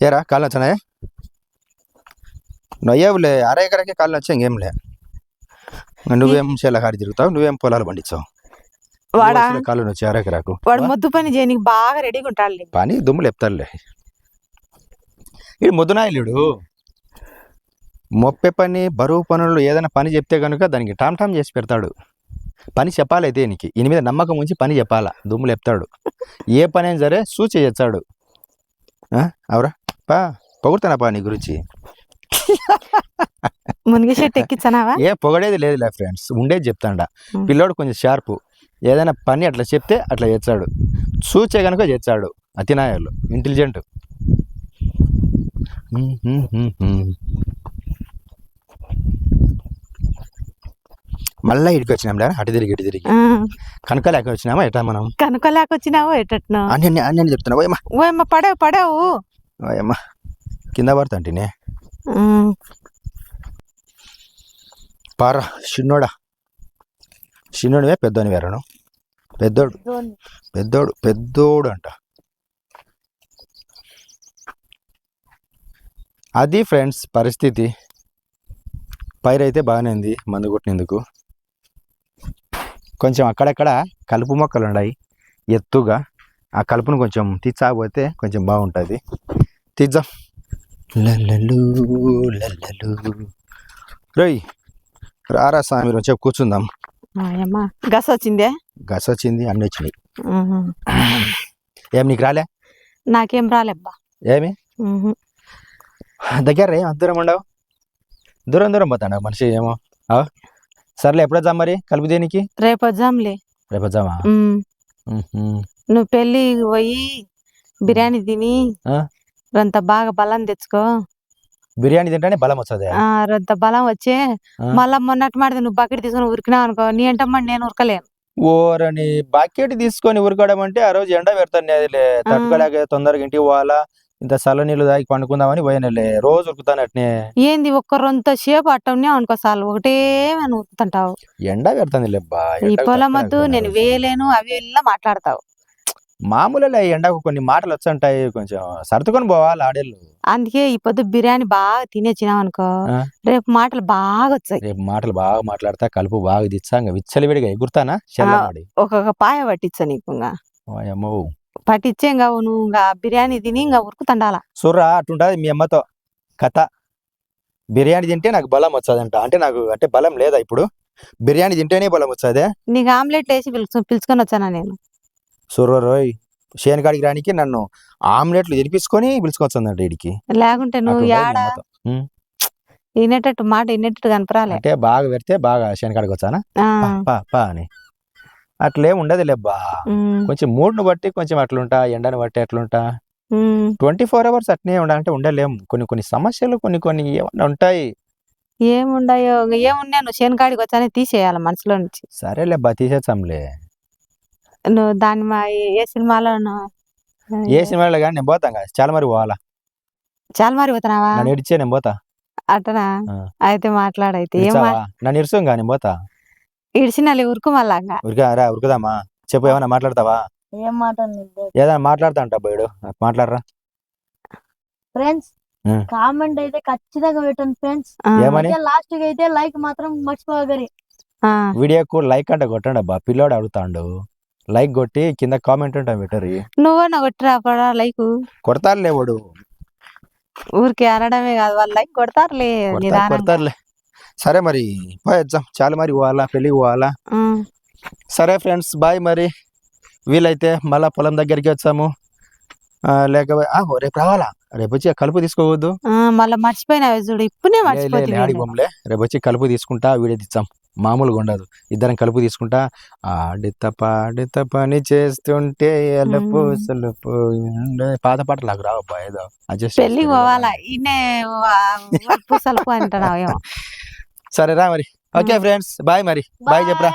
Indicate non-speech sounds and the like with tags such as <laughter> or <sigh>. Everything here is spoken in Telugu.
ఏరా కాళ్ళు వచ్చానాయా నొయ్యవులే అర ఎకరకే కాళ్ళు వచ్చా ఇంకేంలే ఇంకా నువ్వేం చేల కాడి తిరుగుతావు నువ్వేం పొలాలు పండించావు వాడా? కాళ్ళు వచ్చి అర ఎకరాకు. వాడు మొద్దు పని చేయనికి బాగా రెడీగా ఉంటాడు పని దుమ్ములు చెప్తారులే ఇది ముద్దునాయలుడు మొప్పే పని బరువు పనులు ఏదైనా పని చెప్తే కనుక దానికి టామ్ టామ్ చేసి పెడతాడు. పని చెప్పాలి అయితే నీకు ఈయన మీద నమ్మకం ఉంచి పని చెప్పాలా? దుమ్ములు చెప్తాడు ఏ పని అయినా సరే సూచి చేస్తాడు? అవురా? పా పొగుడుతానా పా నీ గురించి. <laughs> మునిగి చెట్టు ఎక్కించనావా? ఏ పొగడేది లేదులే ఫ్రెండ్స్ ఉండేది చెప్తాండ. పిల్లోడు కొంచెం షార్పు. ఏదైనా పని అట్లా చెప్తే అట్లా చేస్తాడు. సూచే కనుక చేస్తాడు అతినాయాలు ఇంటెలిజెంట్. మళ్ళా ఇడికి వచ్చినాం అటు తిరిగి ఇటు తిరిగి. ఆ, కనకలేక వచ్చినామా ఎట్లా మనం? కనుకోలేక వచ్చినావు ఎట్టట్ను అన్ని అన్ని చెప్తున్నా ఓయమ్మా. ఓయమ్మ పడావు పడావు. ఓయమ్మా కింద పడుతుంటేనే ఉమ్, పారా చిన్నోడా. చిన్నోడివే పెద్దోని వేరను పెద్దోడు. పెద్దోడు పెద్దోడు అంట. అది ఫ్రెండ్స్ పరిస్థితి. పైరైతే బాగానే ఉంది మందు కొట్టినందుకు. కొంచెం అక్కడక్కడ కలుపు మొక్కలు ఉన్నాయి ఎత్తుగా. ఆ కలుపును కొంచెం తీర్చాకపోతే కొంచెం బాగుంటుంది. తీద్దాం లల్లలు లల్లలు రోయ్ రారా స్వామి వచ్చి కూర్చుందాం. గస వచ్చిందే? గస వచ్చింది అన్నీ వచ్చినాయి. ఏం నీకు రాలే? నాకేం రాలేబ్బా. ఏమి. దగ్గర దూరం ఉండవు. దూరం దూరం పోతాడు మనిషి ఏమో. ఆ? సర్లే ఎప్పుడు వద్దాం మరి కలుపు దేనికి? రేపు వద్దాంలే. రేపు వద్దామా. నువ్వు పెళ్ళి పోయి బిర్యానీ తిని ఆ? రంత బాగా బలం తెచ్చుకో. బిర్యానీ తింటేనే బలం వస్తుంది. రంత బలం వచ్చే? మళ్ళా మొన్నటి మాట నువ్వు బకెట్ తీసుకొని ఉరికినావు అనుకో నీ అంటమ్మా నేను ఉరకలేను. ఓరని బకెట్ తీసుకొని ఉరకడం అంటే ఆ రోజు ఎండ పెడతాను తట్టుకోలేక తొందరగా ఇంటికి పోవాలా ఇంత చల్ల నీళ్ళు తాగి పండుకుందామని పోయినలే రోజు ఉరుకుతాను అట్నే. ఏంది ఒక్క రొంత సేపు అట్టనే అనుకో చాలు ఒకటే ఉరుకుతుంటావు. ఎండ పెడుతుంది లేబ్బా ఈ పొలం వద్దు నేను. వేయలేను అవి ఇలా మాట్లాడతావు. మామూలులే ఎండకు కొన్ని మాటలు వచ్చుంటాయి కొంచెం సర్దుకొని పోవాలి ఆడేళ్ళు. అందుకే ఈ పొద్దు బిర్యానీ బాగా తినేచ్చినావు అనుకో? రేపు మాటలు బాగా వచ్చాయి. రేపు మాటలు బాగా మాట్లాడతా కలుపు బాగా దిచ్చా ఇంకా విచ్చలివిడిగా ఎగురుతానా? ఒక్కొక్క పాయ పట్టించా నీకు అమ్మో. పట్టించే ఇంకా నువ్వు ఇంకా బిర్యానీ తిని ఇంకా ఉరుకుతండాల? సుర్రా అటుంటది మీ అమ్మతో. కథ. బిర్యానీ తింటే నాకు బలం వచ్చదంట. అంటే నాకు అంటే బలం లేదా ఇప్పుడు? బిర్యానీ తింటేనే బలం వచ్చదే? నీకు ఆమ్లెట్ వేసి పిలుచు పిలుచుకొని వచ్చానా నేను? సుర్ర రోయ్ శేనకాడికి రానికి నన్ను ఆమ్లెట్లు తినిపించుకొని పిలుచుకొచ్చిందంట వీడికి లేకుంటే నువ్వు యాడ. వినేటట్టు మాట వినేటట్టు కనపరాలే. అంటే బాగా పెడితే బాగా శేనకాడికి వచ్చానా? ఆ, పా, పా అని. అట్లేం ఉండదు లేబ్బా కొంచెం మూడ్ను బట్టి కొంచెం అట్లుంటా ఎండను బట్టి అట్లుంటా. ట్వంటీ ఫోర్ అవర్స్ అట్నే ఉండాలంటే ఉండలేం. కొన్ని కొన్ని సమస్యలు కొన్ని కొన్ని ఏమన్నా ఉంటాయి. ఏముండాయో? ఇంక ఏమున్నా నువ్వు శనికాడికి వచ్చానే తీసేయాలి మనసులో నుంచి. సరేలే బా తీసేస్తాంలే నువ్వు దాని మా ఏ సినిమాలో ఏ సినిమాలో కానీ నేను పోతాం కదా. చాలా మరి పోవాలా? చాలా మరి పోతున్నావా? నన్ను ఇడిచే నేను పోతా. అట్టనా. అయితే మాట్లాడైతే ఏం ఇడిచావా? నన్ను ఇరుసు కానీ నేను పోతా. ఇడిచినాలి ఉరుకు మళ్ళా ఇంకా. ఉరికా రా ఉరుకుదామా? చెప్పు ఏమన్నా మాట్లాడతావా? ఏం మాట ఏదైనా మాట్లాడతా అంట బోయుడు మాట్లాడరా. ఫ్రెండ్స్ ఉం. కామెంట్ అయితే ఖచ్చితంగా పెట్టండి ఫ్రెండ్స్. ఆ, ఏమని? లాస్ట్కి అయితే లైక్ మాత్రం మర్చిపోగరి ఆ, వీడియోకు లైక్ అంటే కొట్టండి అబ్బా. పిల్లోడు అడుగుతాండు. లైక్ కొట్టి కింద కామెంట్ ఉంటాం పెట్టరు నువ్వన్నా కొట్టిరా పడా లైక్ కొడతారు లేవాడు ఊరికి అనడమే కాదు వాళ్ళు లైక్ కొడతారులే కొడతారులే. సరే మరి పోయొచ్చాం చాలా మరి పోవాలా పెళ్ళికి పోవాలా? సరే ఫ్రెండ్స్ బాయ్ మరి. వీలైతే మళ్ళా పొలం దగ్గరికి వచ్చాము. లేకపోతే ఓ, రేపు రావాలా? రేపు వచ్చి కలుపు తీసుకోవద్దు. మళ్ళా మర్చిపోయినావు చూడు ఇప్పుడే పోంలే రేపు వచ్చి కలుపు తీసుకుంటా వీడియో తెచ్చాం మామూలుగా ఉండదు ఇద్దరం కలుపు తీసుకుంటా ఆడిత పాడిత పని చేస్తుంటే ఎలపు. సలుపు. పాత పాటలు నాకు రావబ్బా ఏదో చేసుకో. పోవాలా ఇన్నే పూసలకు అంటున్నావు ఏమో సరే రా మరి ఓకే ఫ్రెండ్స్ బాయ్ మరి బాయ్ చెప్పరా.